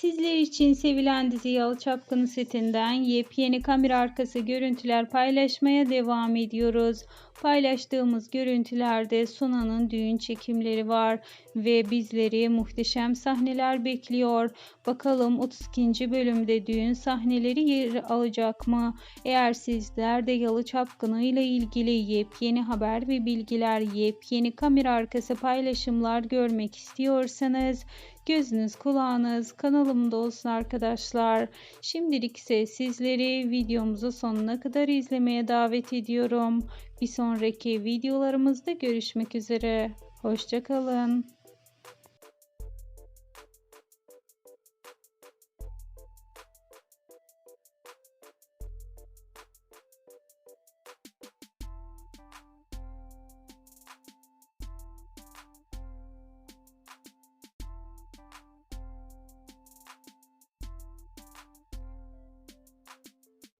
Sizler için sevilen dizi Yalı Çapkını setinden yepyeni kamera arkası görüntüler paylaşmaya devam ediyoruz. Paylaştığımız görüntülerde Suna'nın düğün çekimleri var ve bizleri muhteşem sahneler bekliyor. Bakalım 32. bölümde düğün sahneleri yer alacak mı? Eğer sizler de Yalı Çapkını ile ilgili yepyeni haber ve bilgiler, yepyeni kamera arkası paylaşımlar görmek istiyorsanız gözünüz kulağınız kanalımda olsun arkadaşlar. Şimdilik ise sizleri videomuzu sonuna kadar izlemeye davet ediyorum. Bir sonraki videolarımızda görüşmek üzere. Hoşçakalın.